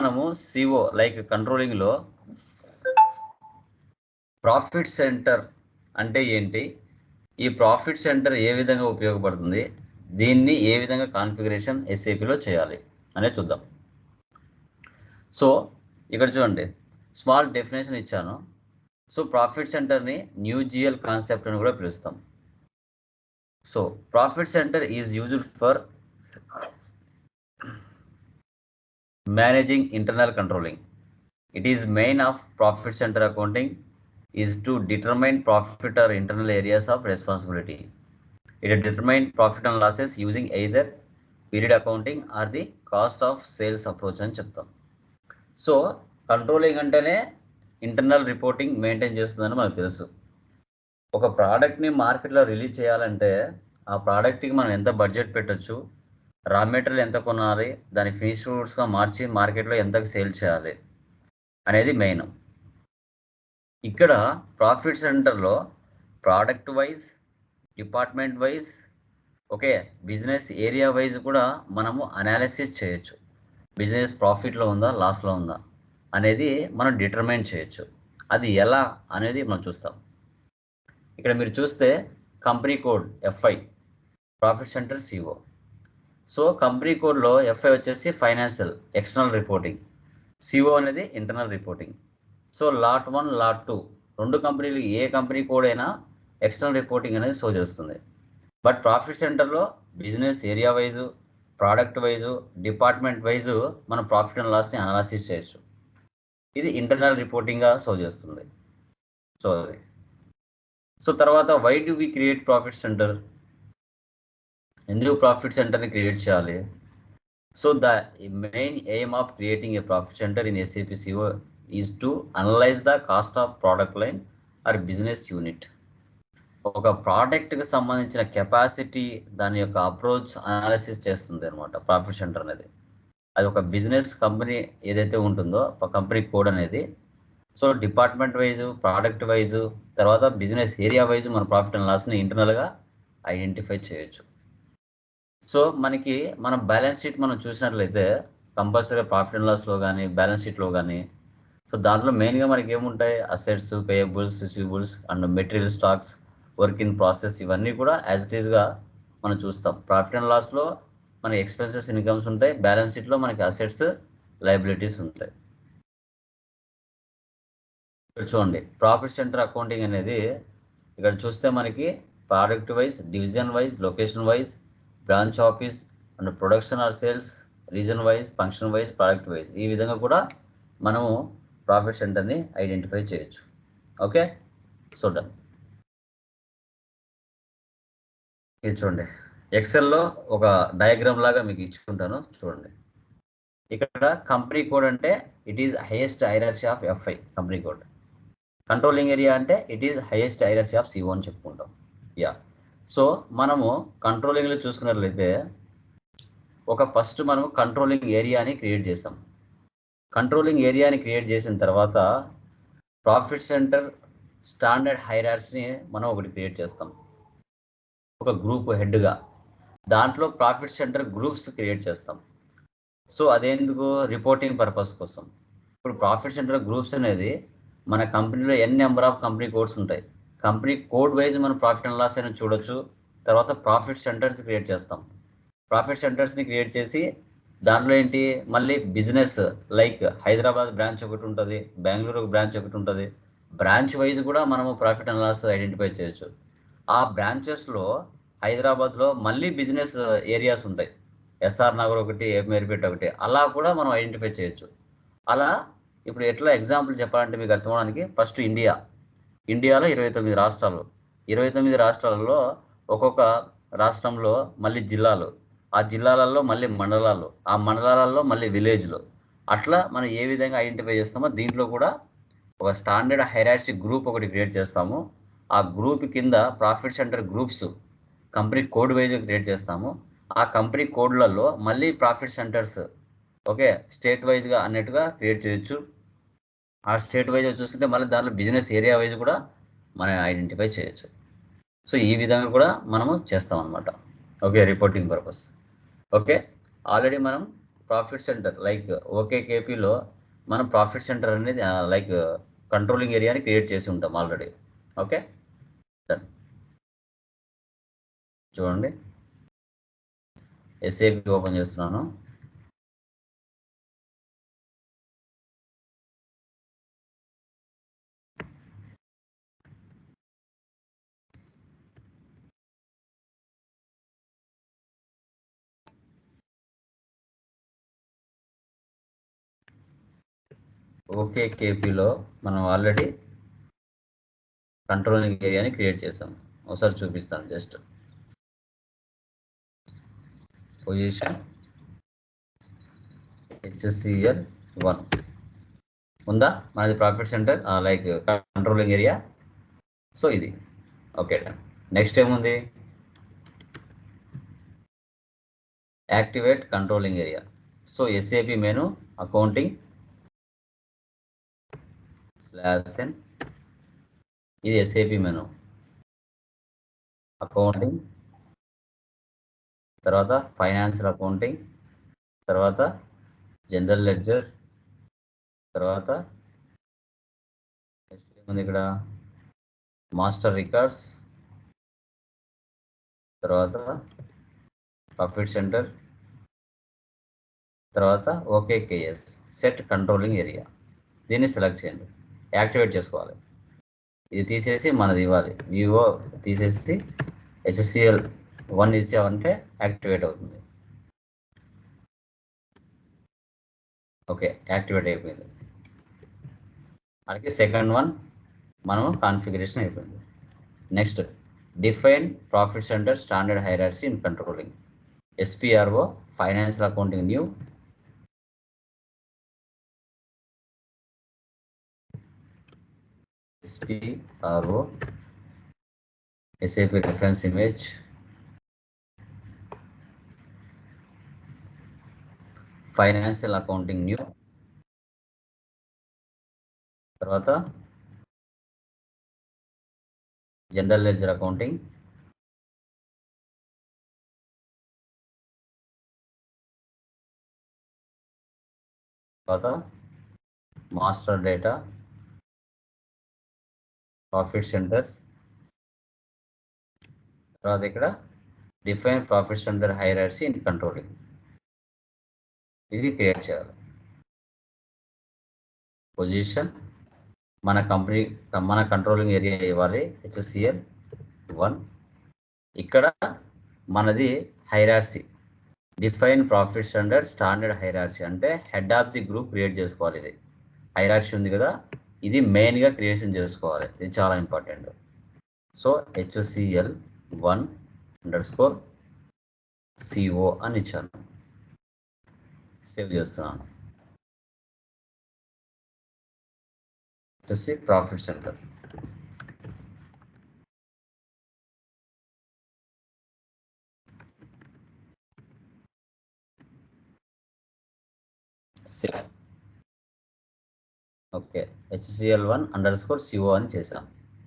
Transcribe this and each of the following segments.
మనము CO like కంట్రోలింగ్లో profit centre అంటే ఏంటి? ఈ ప్రాఫిట్ సెంటర్ ఏ విధంగా ఉపయోగపడుతుంది? దీన్ని ఏ విధంగా కాన్ఫిగరేషన్ ఎస్ఏపిలో చేయాలి అనేది చూద్దాం. సో ఇక్కడ చూడండి. స్మాల్ డెఫినేషన్ ఇచ్చాను. సో ప్రాఫిట్ సెంటర్ని న్యూ జిఎల్ కాన్సెప్ట్ అని కూడా పిలుస్తాం. So profit centre is used for managing internal controlling it is main of profit centre accounting is to determine profit or internal areas of responsibility it determine profit and losses using either period accounting or the cost of sales approach అని చెప్తాం. So controlling అంటేనే internal reporting maintain చేస్తుందని మనకు తెలుసు. ఒక ప్రోడక్ట్ని మార్కెట్లో release చేయాలంటే ఆ ప్రోడక్ట్కి మనం ఎంత బడ్జెట్ పెట్టచ్చు? రా మెటీరియల్ ఎంత కొనాలి దాని ఫినిష్ ఫ్రూట్స్గా మార్చి మార్కెట్లో ఎంతకు సేల్ చేయాలి అనేది మెయిన్. ఇక్కడ ప్రాఫిట్ సెంటర్లో product wise department wise okay business area wise కూడా మనము అనాలిసిస్ చేయొచ్చు. బిజినెస్ ప్రాఫిట్లో ఉందా లాస్లో ఉందా అనేది మనం డిటర్మైన్ చేయొచ్చు. అది ఎలా అనేది మనం చూస్తాం. ఇక్కడ మీరు చూస్తే company code FI profit centre CO. So company కోడ్లో ఎఫ్ఐ వచ్చేసి ఫైనాన్షియల్ ఎక్స్టర్నల్ రిపోర్టింగ్ సిఓ అనేది internal reporting so lot one lot two రెండు కంపెనీలు ఏ కంపెనీ కోడ్ అయినా ఎక్స్టర్నల్ రిపోర్టింగ్ అనేది షో చేస్తుంది. బట్ ప్రాఫిట్ సెంటర్లో business area wise product wise department wise మనం ప్రాఫిట్ అండ్ లాస్ని అనాలసిస్ చేయొచ్చు. ఇది ఇంటర్నల్ రిపోర్టింగ్గా షో చేస్తుంది. సో అది. సో తర్వాత why do we create profit centre ఎందుకు ప్రాఫిట్ సెంటర్ని క్రియేట్ చేయాలి? So the main aim of creating a profit centre in SAP CO is to analyse the cost of product line or business unit ఒక ప్రోడక్ట్కి సంబంధించిన capacity దాని యొక్క approach analysis చేస్తుంది అనమాట ప్రాఫిట్ సెంటర్ అనేది. అది ఒక బిజినెస్ కంపెనీ ఏదైతే ఉంటుందో ఒక కంపెనీ కోడ్ అనేది. So department wise product wise తర్వాత బిజినెస్ ఏరియా వైజు మన ప్రాఫిట్ అండ్ లాస్ని ఇంటర్నల్గా ఐడెంటిఫై చేయొచ్చు. సో మనకి మన బ్యాలెన్స్ షీట్ మనం చూసినట్లయితే కంపల్సరీ ప్రాఫిట్ అండ్ లాస్లో కానీ బ్యాలెన్స్ షీట్లో కానీ సో దాంట్లో మెయిన్గా మనకి ఏముంటాయి? Assets payables receivables and material stocks work in process ఇవన్నీ కూడా యాజ్ ఇట్ ఈస్గా మనం చూస్తాం. ప్రాఫిట్ అండ్ లాస్లో మనకి ఎక్స్పెన్సెస్ ఇన్కమ్స్ ఉంటాయి. బ్యాలెన్స్ షీట్లో మనకి అసెట్స్ లైబిలిటీస్ ఉంటాయి. ఇక్కడ చూడండి. ప్రాఫిట్ సెంటర్ అకౌంటింగ్ అనేది ఇక్కడ చూస్తే మనకి product wise division wise location wise branch office and production or sales region wise function wise product wise. ఈ విధంగా కూడా మనము ప్రాఫిట్ సెంటర్ని ఐడెంటిఫై చేయొచ్చు. ఓకే? చూడండి ఇది చూడండి. ఎక్సెల్లో ఒక డయాగ్రామ్ లాగా మీకు ఇచ్చుకుంటాను. చూడండి. ఇక్కడ కంపెనీ కోడ్ అంటే it is highest ఐరసీ of FI company code. Controlling area అంటే ఇట్ ఈస్ హైయెస్ట్ ఐరసీ ఆఫ్ సిఓ అని చెప్పుకుంటాం. యా సో మనము కంట్రోలింగ్లో చూసుకున్నట్లయితే ఒక ఫస్ట్ మనము కంట్రోలింగ్ ఏరియాని క్రియేట్ చేసాం కంట్రోలింగ్ ఏరియాని క్రియేట్ చేసిన తర్వాత ప్రాఫిట్ సెంటర్ స్టాండర్డ్ హైరార్స్ని మనం ఒకటి క్రియేట్ చేస్తాం. ఒక గ్రూప్ హెడ్గా దాంట్లో ప్రాఫిట్ సెంటర్ గ్రూప్స్ క్రియేట్ చేస్తాం. సో అదేందుకు? రిపోర్టింగ్ పర్పస్ కోసం. ఇప్పుడు ప్రాఫిట్ సెంటర్ గ్రూప్స్ అనేది మన కంపెనీలో ఎన్ని నెంబర్ ఆఫ్ కంపెనీ కోడ్స్ ఉంటాయి. కంపెనీ కోడ్ వైజ్ మనం ప్రాఫిట్ అండ్ లాస్ అయినా చూడొచ్చు. తర్వాత ప్రాఫిట్ సెంటర్స్ క్రియేట్ చేస్తాం. ప్రాఫిట్ సెంటర్స్ని క్రియేట్ చేసి దాంట్లో ఏంటి? మళ్ళీ బిజినెస్ లైక్ హైదరాబాద్ బ్రాంచ్ ఒకటి ఉంటుంది బెంగళూరు ఒక బ్రాంచ్ ఒకటి ఉంటుంది. బ్రాంచ్ వైజ్ కూడా మనము ప్రాఫిట్ అండ్ లాస్ ఐడెంటిఫై చేయొచ్చు. ఆ బ్రాంచెస్లో హైదరాబాద్లో మళ్ళీ బిజినెస్ ఏరియాస్ ఉంటాయి. ఎస్ఆర్ నగర్ ఒకటి ఏమేరిపేట ఒకటి. అలా కూడా మనం ఐడెంటిఫై చేయొచ్చు. అలా ఇప్పుడు ఎట్లా ఎగ్జాంపుల్ చెప్పాలంటే మీకు అర్థమవడానికి ఫస్ట్ ఇండియా ఇండియాలో ఇరవై తొమ్మిది రాష్ట్రాలు. ఇరవై తొమ్మిది రాష్ట్రాలలో ఒక్కొక్క రాష్ట్రంలో మళ్ళీ జిల్లాలు. ఆ జిల్లాలలో మళ్ళీ మండలాలు. ఆ మండలాలలో మళ్ళీ విలేజ్లు. అట్లా మనం ఏ విధంగా ఐడెంటిఫై చేస్తామో దీంట్లో కూడా ఒక స్టాండర్డ్ హైరాసి గ్రూప్ ఒకటి క్రియేట్ చేస్తాము. ఆ గ్రూప్ కింద profit centre groups company code wise create చేస్తాము. ఆ కంపెనీ కోడ్లలో మళ్ళీ ప్రాఫిట్ సెంటర్స్ ఓకే స్టేట్ వైజ్గా అన్నట్టుగా క్రియేట్ చేయొచ్చు. ఆ స్టేట్ వైజ్ చూసుకుంటే మళ్ళీ దాంట్లో బిజినెస్ ఏరియా వైజ్ కూడా మనం ఐడెంటిఫై చేయొచ్చు. సో ఈ విధంగా కూడా మనము చేస్తాం అనమాట okay reporting purpose. Okay already మనం ప్రాఫిట్ సెంటర్ లైక్ ఓకే కేపీలో మనం ప్రాఫిట్ సెంటర్ అనేది లైక్ కంట్రోలింగ్ ఏరియాని క్రియేట్ చేసి ఉంటాం ఆల్రెడీ. ఓకే? చూడండి. ఎస్ఏపి ఓపెన్ చేస్తున్నాను. ఓకే కేపీలో మనం ఆల్రెడీ కంట్రోలింగ్ ఏరియాని క్రియేట్ చేసాం. ఒకసారి చూపిస్తాను జస్ట్. పొజిషన్ హెచ్సిఎల్ వన్ ఉందా? మనది profit centre like controlling area so ఇది. ఓకే నెక్స్ట్ ఏముంది? Activate controlling area so SAP menu accounting slash N ఇది ఎస్ఏపి మెను అకౌంటింగ్ తర్వాత ఫైనాన్షియల్ అకౌంటింగ్ తర్వాత జనరల్ లెడ్జర్ తర్వాత నెక్స్ట్ ఏముంది ఇక్కడ? మాస్టర్ రికార్డ్స్ తర్వాత ప్రాఫిట్ సెంటర్ తర్వాత okay KS set controlling area దీన్ని సెలెక్ట్ చేయండి. యాక్టివేట్ చేసుకోవాలి. ఇది తీసేసి మనది ఇవ్వాలి. వివో తీసేసి హెచ్సిఎల్ వన్ ఇచ్చామంటే యాక్టివేట్ అవుతుంది. ఓకే యాక్టివేట్ అయిపోయింది. అలాగే సెకండ్ వన్ మనము కాన్ఫిగరేషన్ అయిపోయింది. Next define profit centre standard hierarchy in controlling. SPRO financial accounting new SPRO SAP reference image. Financial accounting new తర్వాత జనరల్ లెడ్జర్ అకౌంటింగ్ తర్వాత మాస్టర్ డేటా ప్రాఫిట్ సెంటర్ తర్వాత ఇక్కడ define profit centre hierarchy in controlling ఇది create చేయాలి. Position మన company మన controlling area ఇవ్వాలి. HSCL one ఇక్కడ మనది hierarchy define profit standard standard hierarchy అంటే head of the group create చేసుకోవాలి ఇది. హైరార్సీ ఉంది కదా. ఇది మెయిన్గా క్రియేషన్ చేసుకోవాలి. ఇది చాలా important so HCL one underscore CO అని ఇచ్చాను. సేవ్ చేస్తున్నాను. వచ్చేసి profit centre save okay. HCL one underscore CO అని చేసాం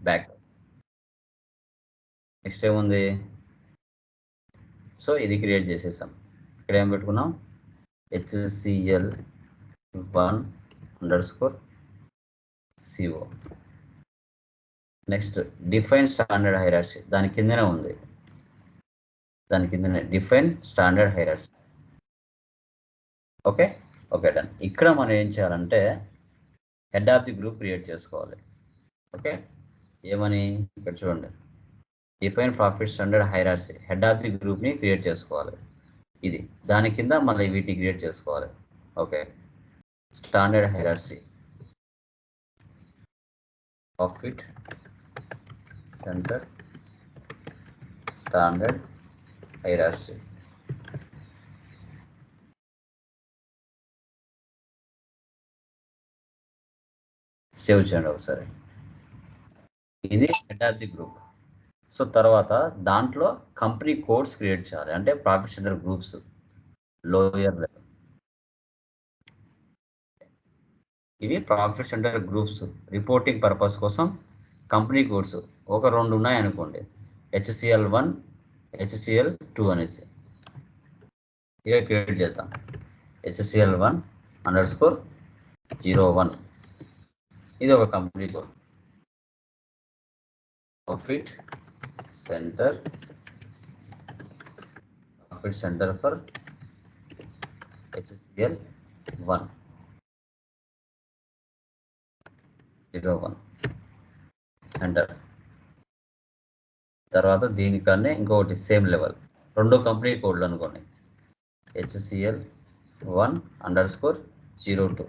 బ్యాక్ నెక్స్ట్ ఏముంది? సో ఇది క్రియేట్ చేసేసాం. ఇక్కడ ఏం పెట్టుకున్నాం? HCL one underscore CO next define standard hierarchy దాని కిందనే ఉంది. దాని కిందనే. Define standard hierarchy okay okay done ఇక్కడ మనం ఏం చేయాలంటే head of the group create చేసుకోవాలి. ఓకే? ఏమని? ఇక్కడ చూడండి. Define profit standard hierarchy head of the గ్రూప్ని క్రియేట్ చేసుకోవాలి. ఇది. దాని కింద మళ్ళీ వీటి క్రియేట్ చేసుకోవాలి. Okay? Standard hierarchy profit centre standard hierarchy save చేయండి ఒకసారి. ఇది head of the group so తర్వాత దాంట్లో కంపెనీ కోడ్స్ క్రియేట్ చేయాలి. అంటే profit centre groups lower level ఇవి profit centre groups reporting purpose కోసం కంపెనీ కోడ్స్ ఒక రెండు ఉన్నాయి అనుకోండి. హెచ్సిఎల్ వన్ హెచ్సిఎల్ టూ అనేసి. ఇక క్రియేట్ చేద్దాం. HCL one underscore zero one ఇది ఒక company code profit centre profit centre for HCL one zero one centre తర్వాత దీనికన్నా ఇంకొకటి సేమ్ లెవెల్ రెండు కంపెనీ కోడ్లు అనుకోండి. HCL one underscore zero two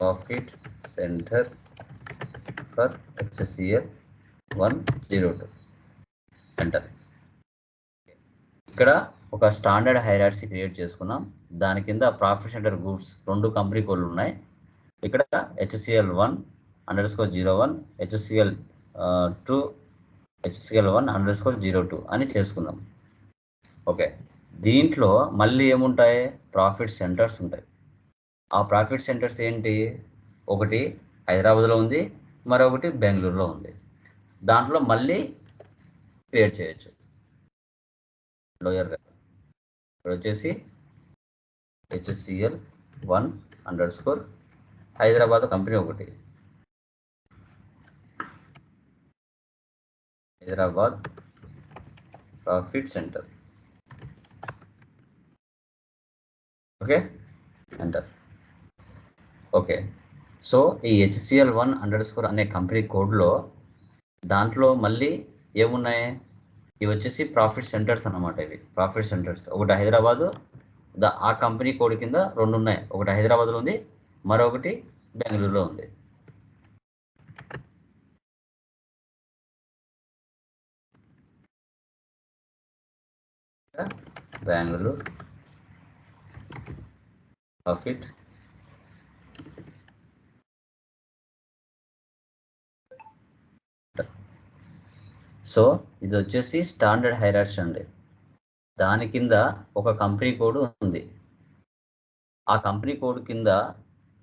profit centre for HCL one zero two ఇక్కడ ఒక స్టాండర్డ్ హైరార్సీ క్రియేట్ చేసుకున్నాం. దాని కింద ప్రాఫిట్ సెంటర్ గూడ్స్ రెండు కంపెనీ కోళ్ళు ఉన్నాయి. ఇక్కడ HCL one underscore zero one HCL two HCL one underscore zero two అని చేసుకుందాం. ఓకే దీంట్లో మళ్ళీ ఏముంటాయి? ప్రాఫిట్ సెంటర్స్ ఉంటాయి. ఆ ప్రాఫిట్ సెంటర్స్ ఏంటి? ఒకటి హైదరాబాద్లో ఉంది మరొకటి బెంగళూరులో ఉంది. దాంట్లో మళ్ళీ క్రియేట్ చేయొచ్చు. లోయర్ ఇక్కడ వచ్చేసి HCL one underscore Hyderabad company ఒకటి. Hyderabad profit centre. Okay? Centre. Okay so ఈ హెచ్సిఎల్ వన్ అండర్ స్కోర్ అనే కంపెనీ కోడ్లో దాంట్లో మళ్ళీ ఏమున్నాయి? ఇవి వచ్చేసి ప్రాఫిట్ సెంటర్స్ అనమాట ఇవి. ప్రాఫిట్ సెంటర్స్ ఒకటి హైదరాబాదు ద ఆ కంపెనీ కోడ్ కింద రెండు ఉన్నాయి. ఒకటి హైదరాబాద్లో ఉంది మరొకటి బెంగళూరులో ఉంది. బెంగళూరు. ప్రాఫిట్ సో ఇది వచ్చేసి స్టాండర్డ్ హైరార్సీ అండి. దాని కింద ఒక కంపెనీ కోడ్ ఉంది. ఆ కంపెనీ కోడ్ కింద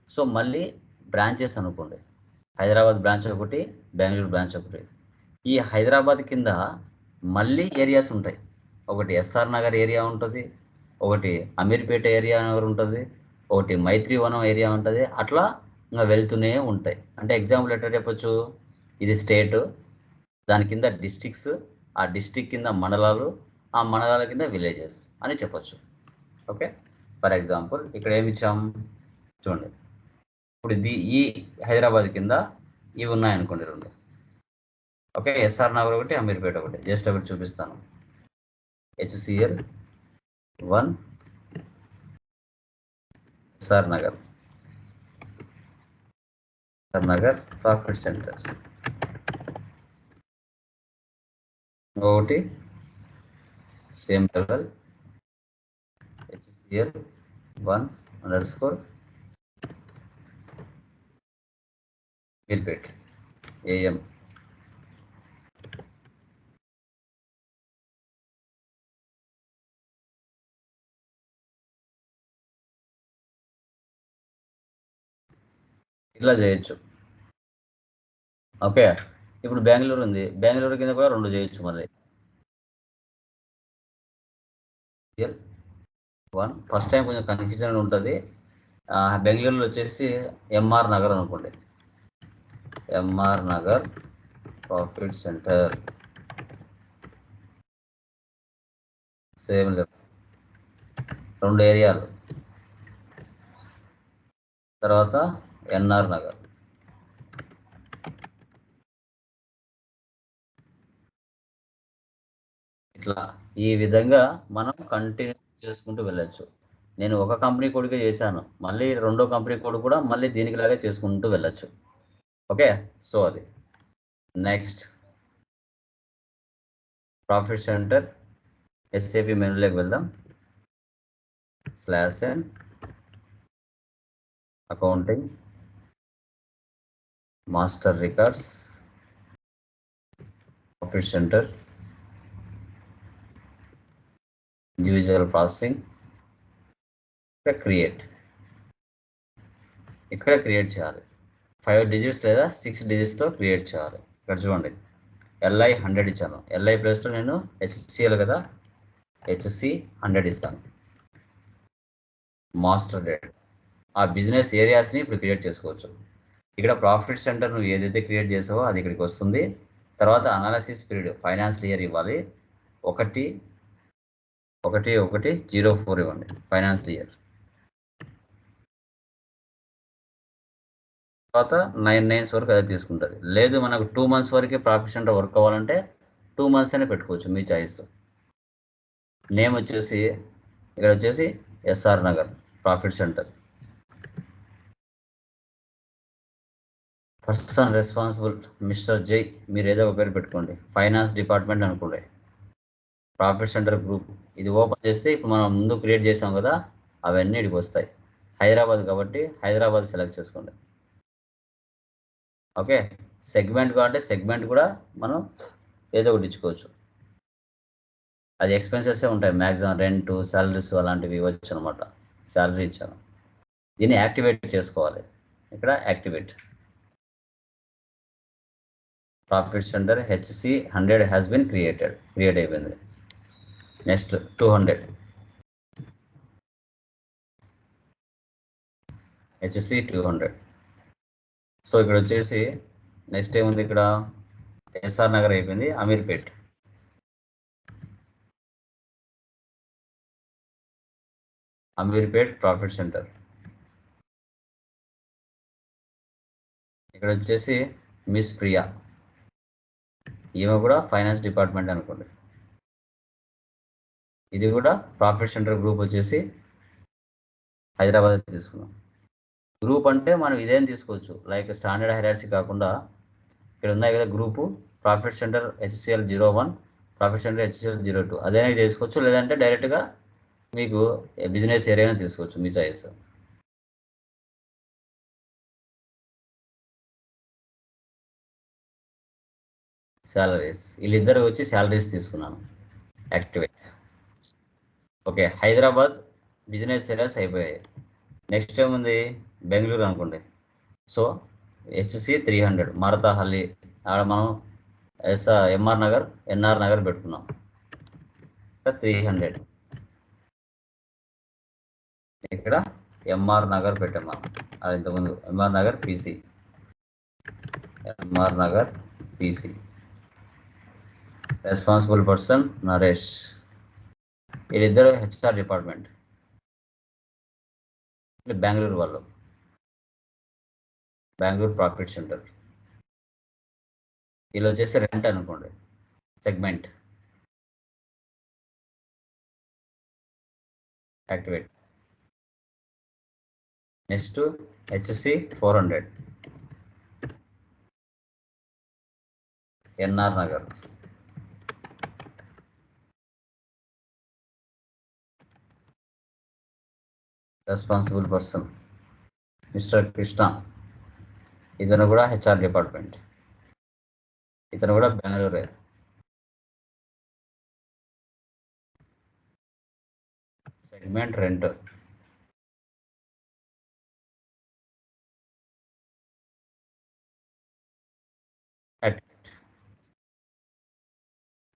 సో మళ్ళీ బ్రాంచెస్ అనుకోండి. హైదరాబాద్ బ్రాంచ్ ఒకటి బెంగళూరు బ్రాంచ్ ఒకటి. ఈ హైదరాబాద్ కింద మళ్ళీ ఏరియాస్ ఉంటాయి. ఒకటి ఎస్ఆర్ నగర్ ఏరియా ఉంటుంది ఒకటి అమీర్పేట ఏరియా నగర్ ఉంటుంది ఒకటి మైత్రివనం ఏరియా ఉంటుంది. అట్లా ఇంకా వెళ్తూనే ఉంటాయి. అంటే ఎగ్జాంపుల్ ఎట్లా చెప్పొచ్చు? ఇది స్టేట్ దాని కింద డిస్టిక్స్ ఆ డిస్టిక్ కింద మండలాలు ఆ మండలాల కింద విలేజెస్ అని చెప్పొచ్చు. ఓకే? ఫర్ ఎగ్జాంపుల్ ఇక్కడ ఏమి ఇచ్చాం? చూడండి. ఇప్పుడు ది ఈ హైదరాబాద్ కింద ఇవి ఉన్నాయనుకోండి రెండు. ఓకే? ఎస్ఆర్ నగర్ ఒకటి అమీర్పేట ఒకటి. జస్ట్ ఒకటి చూపిస్తాను. HCL one SR Nagar SR Nagar profit centre ఇంకొకటి same level HCL one underscore Meerpet AM ఇట్లా చేయొచ్చు. ఓకే. ఇప్పుడు బెంగళూరు ఉంది. బెంగళూరు కింద కూడా రెండు చేయొచ్చు మళ్ళీ వన్ ఫస్ట్ టైం కొంచెం కన్ఫ్యూజన్ ఉంటుంది. బెంగళూరులో వచ్చేసి ఎంఆర్ నగర్ అనుకోండి. MR Nagar profit centre same రెండు ఏరియాలు. తర్వాత ఎన్ఆర్ నగర్. ఇట్లా ఈ విధంగా మనం కంటిన్యూ చేసుకుంటూ వెళ్ళొచ్చు. నేను ఒక కంపెనీ కోడ్గా చేశాను. మళ్ళీ రెండో కంపెనీ కోడ్ కూడా మళ్ళీ దీనికిలాగా చేసుకుంటూ వెళ్ళొచ్చు. ఓకే? సో అది. నెక్స్ట్ ప్రాఫిట్ సెంటర్ ఎస్ఏపి మెనూలోకి వెళ్దాం. Slash and accounting master records profit centre individual processing ఇక్కడ క్రియేట్ ఇక్కడ క్రియేట్ చేయాలి. ఫైవ్ డిజిట్స్ లేదా సిక్స్ డిజిట్స్తో క్రియేట్ చేయాలి. ఇక్కడ చూడండి. ఎల్ఐ హండ్రెడ్ ఇచ్చాను. ఎల్ఐ ప్లేస్లో నేను హెచ్సిఎల్ కదా? హెచ్సి హండ్రెడ్ ఇస్తాను. మాస్టర్ డేట్ ఆ బిజినెస్ ఏరియాస్ని ఇప్పుడు క్రియేట్ చేసుకోవచ్చు. ఇక్కడ ప్రాఫిట్ సెంటర్ నువ్వు ఏదైతే క్రియేట్ చేసావో అది ఇక్కడికి వస్తుంది. తర్వాత అనాలసిస్ పీరియడ్ ఫైనాన్షియల్ ఇయర్ ఇవ్వాలి. ఒకటి ఒకటి ఒకటి జీరో ఫోర్ ఇవ్వండి. ఫైనాన్షియల్ ఇయర్ తర్వాత నైన్ నైన్స్ వరకు అదే తీసుకుంటుంది. లేదు మనకు టూ మంత్స్ వరకే ప్రాఫిట్ సెంటర్ వర్క్ అవ్వాలంటే టూ మంత్స్ అనే పెట్టుకోవచ్చు మీ చాయిస్ నేమ్ వచ్చేసి ఇక్కడ వచ్చేసి SR Nagar profit centre person responsible mister Jai మీరు ఏదో ఒక పేరు పెట్టుకోండి. ఫైనాన్స్ డిపార్ట్మెంట్ అనుకోండి. ప్రాఫిట్ సెంటర్ గ్రూప్ ఇది ఓపెన్ చేస్తే ఇప్పుడు మనం ముందు క్రియేట్ చేసాం కదా అవన్నీ ఇక్కడికి వస్తాయి. హైదరాబాద్ కాబట్టి హైదరాబాద్ సెలెక్ట్ చేసుకోండి. ఓకే? సెగ్మెంట్ కాబట్టి సెగ్మెంట్ కూడా మనం ఏదో ఒకటి ఇచ్చుకోవచ్చు. అది ఎక్స్పెన్సెస్ ఉంటాయి. మ్యాక్సిమం రెంట్ సాలరీస్ అలాంటివి ఇవ్వచ్చు అనమాట శాలరీ ఇచ్చాను. దీన్ని యాక్టివేట్ చేసుకోవాలి. ఇక్కడ activate. Profit centre HC hundred has been created create అయిపోయింది. Next two hundred. HC two hundred. So ఇక్కడ వచ్చేసి నెక్స్ట్ ఏముంది ఇక్కడ? ఎస్ఆర్ నగర్ అయిపోయింది అమీర్పేట్. Ameerpet profit centre. ఇక్కడ వచ్చేసి మిస్ ప్రియా. ఈమె కూడా ఫైనాన్స్ డిపార్ట్మెంట్ అనుకోండి. ఇది కూడా ప్రాఫిట్ సెంటర్ గ్రూప్ వచ్చేసి హైదరాబాద్ తీసుకున్నాం. గ్రూప్ అంటే మనం ఇదేం తీసుకోవచ్చు? లైక్ స్టాండర్డ్ హైరార్సీ కాకుండా ఇక్కడ ఉన్నాయి కదా group profit centre HCL zero one profit centre HCL zero two అదేనా తీసుకోవచ్చు లేదంటే డైరెక్ట్గా మీకు బిజినెస్ ఏరియానే తీసుకోవచ్చు మీ చాయిస్ శాలరీస్ వీళ్ళిద్దరు వచ్చి శాలరీస్ తీసుకున్నాను. Activate okay Hyderabad business areas అయిపోయాయి. నెక్స్ట్ ఏముంది? బెంగళూరు అనుకోండి. So HC three hundred Marathahalli. ఆడ మనం yes MR Nagar NR Nagar పెట్టుకున్నాం. Three hundred. ఇక్కడ ఎంఆర్ నగర్ పెట్టాం మనం. అది ఇంతకుముందు MR Nagar PC. MR Nagar PC. Responsible person Naresh. వీళ్ళిద్దరు హెచ్ఆర్ డిపార్ట్మెంట్. బెంగళూరు వాళ్ళు. Bengaluru profit centre. వీళ్ళు వచ్చేసి రెంట్ అనుకోండి. Segment. Activate. Next HC four hundred. NR Nagar. Responsible person mister Krishna ఇతను కూడా హెచ్ఆర్ డిపార్ట్మెంట్ ఇతను కూడా బెంగళూరే segment rent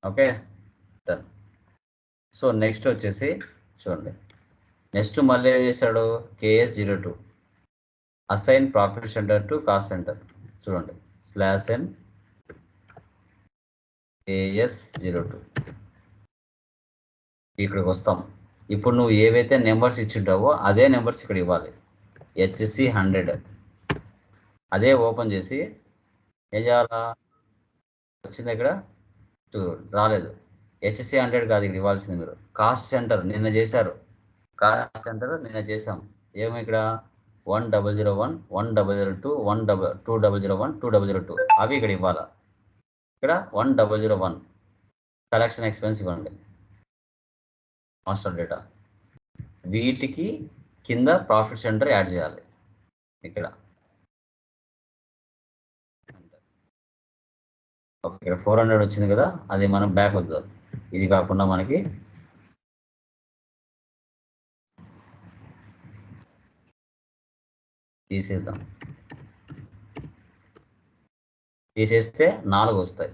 okay so next వచ్చేసి చూడండి. నెక్స్ట్ మళ్ళీ ఏం చేశాడు? KS zero two. Assign profit centre to cost centre. చూడండి. Slash N KS zero two. ఇక్కడికి వస్తాం. ఇప్పుడు నువ్వు ఏవైతే నెంబర్స్ ఇచ్చింటావో అదే నెంబర్స్ ఇక్కడ ఇవ్వాలి. HC hundred. అదే ఓపెన్ చేసి ఏం చేయాలా? వచ్చింది ఇక్కడ? చూ- రాలేదు. హెచ్సి హండ్రెడ్ కాదు ఇక్కడ ఇవ్వాల్సింది మీరు. కాస్ట్ సెంటర్ నిన్న చేశారు. కాస్ట్ సెంటర్ నిన్న చేసాం ఏమో ఇక్కడ one double zero one one double zero two one double two double zero one two double zero two. అవి ఇక్కడ ఇవ్వాలా? ఇక్కడ one double zero one. Collection expense ఇవ్వండి. Master data. వీటికి కింద ప్రాఫిట్ సెంటర్ యాడ్ చేయాలి. ఇక్కడ. ఇక్కడ ఫోర్ హండ్రెడ్ వచ్చింది కదా అది మనం బ్యాక్ వద్దాం. ఇది కాకుండా మనకి తీసేద్దాం. తీసేస్తే నాలుగు వస్తాయి.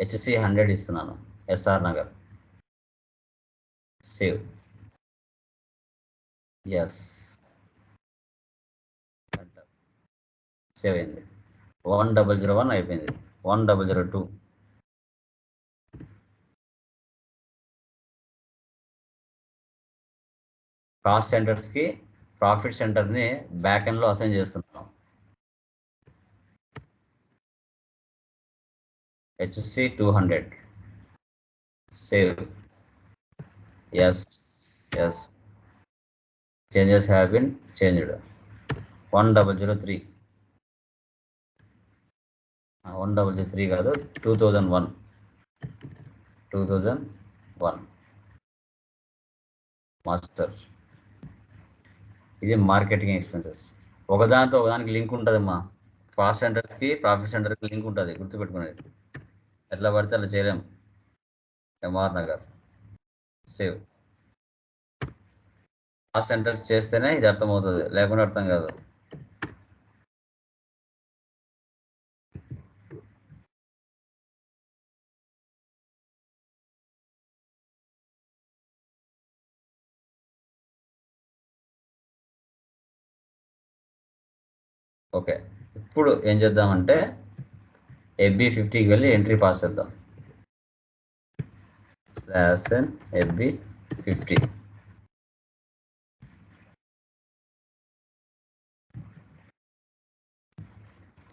హెచ్సి హండ్రెడ్ ఇస్తున్నాను. SR Nagar. Save S save అయింది. వన్ డబల్ జీరో వన్ అయిపోయింది. One double zero two cost సెంటర్స్కి profit సెంటర్ని బ్యాక్ ఎండ్లో అసైన్ చేస్తున్నాం. HC two hundred save S S changes have been changed one double zero three one double zero three కాదు two thousand one two thousand one master ఇది marketing expenses. ఒకదానితో ఒకదానికి link ఉంటుందమ్మా. Cost సెంటర్స్కి profit సెంటర్కి link ఉంటుంది గుర్తుపెట్టుకునేది. ఎట్లా పడితే అలా చేయలేము MR Nagar. Save. Cost centres చేస్తేనే ఇది అర్థమవుతుంది. లేకుండా అర్థం కాదు. ఓకే. ఇప్పుడు ఏం చేద్దామంటే ఎఫ్బి ఫిఫ్టీకి వెళ్ళి ఎంట్రీ పాస్ చేద్దాం. Slash N FB fifty.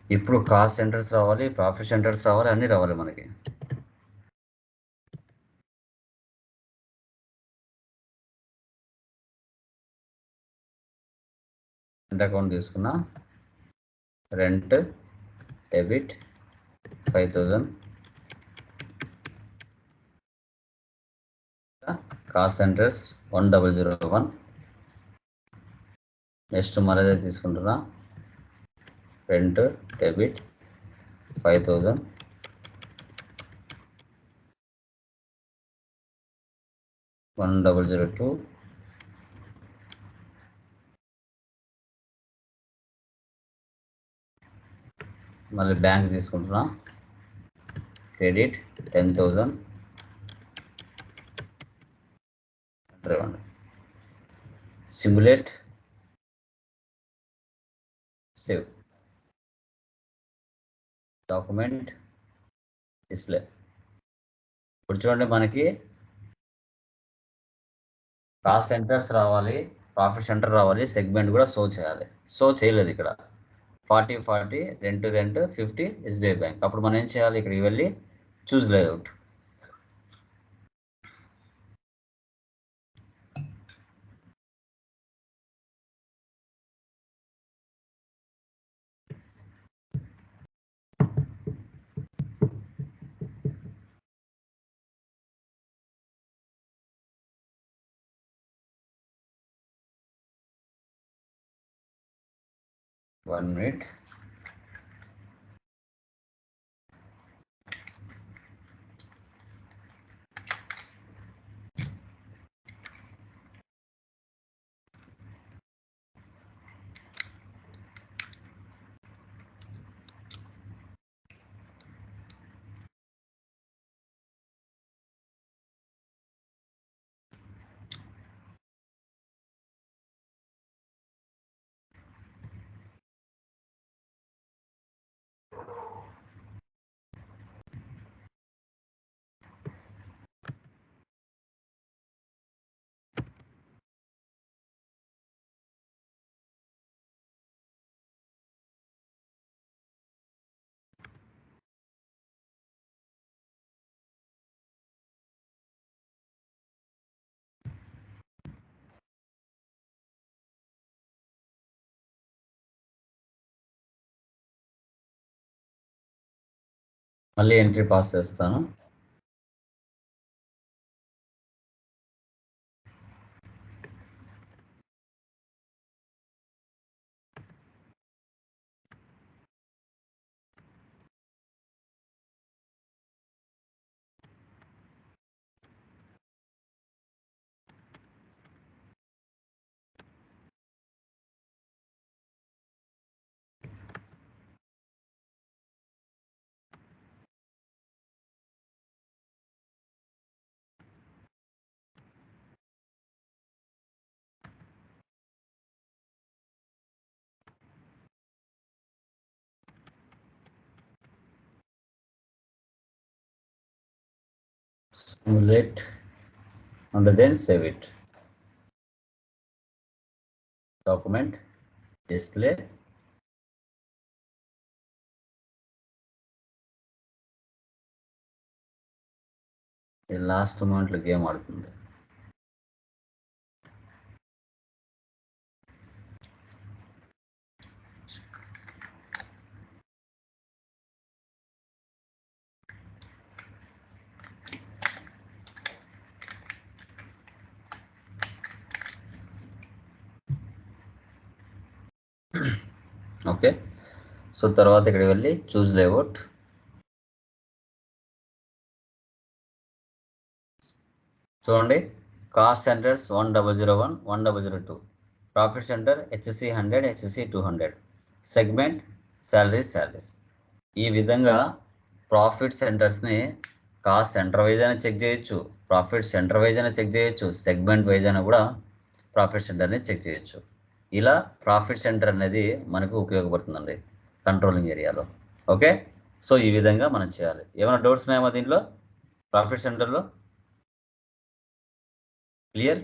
ఇప్పుడు కాస్ట్ సెంటర్స్ రావాలి ప్రాఫిట్ సెంటర్స్ రావాలి అన్నీ రావాలి మనకి. అకౌంట్ తీసుకున్నా. Rent debit five thousand cost centres one double zero one. Next మరదే తీసుకుంటున్నా. Rent debit five thousand one double zero two. మళ్ళీ బ్యాంక్ తీసుకుంటున్నా. క్రెడిట్ టెన్ థౌజండ్ ఇవ్వండి సిమ్యులేట్. సేవ్. డాక్యుమెంట్. డిస్ప్లే. ఇప్పుడు చూడండి మనకి కాస్ట్ సెంటర్స్ రావాలి ప్రాఫిట్ సెంటర్ రావాలి segment కూడా సో చేయాలి. సో చేయలేదు ఇక్కడ. ఫార్టీ ఫార్టీ రెండు రెండు ఫిఫ్టీ ఎస్బీఐ బ్యాంక్. అప్పుడు మనం ఏం చేయాలి? ఇక్కడికి వెళ్ళి చూస్ లేఅవుట్. వన్ మినిట్ మళ్ళీ ఎంట్రీ పాస్ చేస్తాను. Simulate and then save it document display ఇది లాస్ట్ మంత్లో గేమ్ ఆడుతుంది. ఓకే. సో తర్వాత ఇక్కడికి వెళ్ళి చూజ్ లేఅవుట్. చూడండి. Cost centres one double zero one one double zero two. Profit centre HC hundred HC two hundred. Segment salaries salaries ఈ విధంగా profit centre cost centre wise అయినా check చేయొచ్చు profit centre wise అయినా check చేయొచ్చు segment wise అయినా కూడా profit సెంటర్ని check చేయొచ్చు. ఇలా ప్రాఫిట్ సెంటర్ అనేది మనకు ఉపయోగపడుతుందండి కంట్రోలింగ్ ఏరియాలో ఓకే సో ఈ విధంగా మనం చేయాలి. ఏమైనా డౌట్స్ ఉన్నాయమ్మా దీంట్లో? ప్రాఫిట్ సెంటర్లో క్లియర్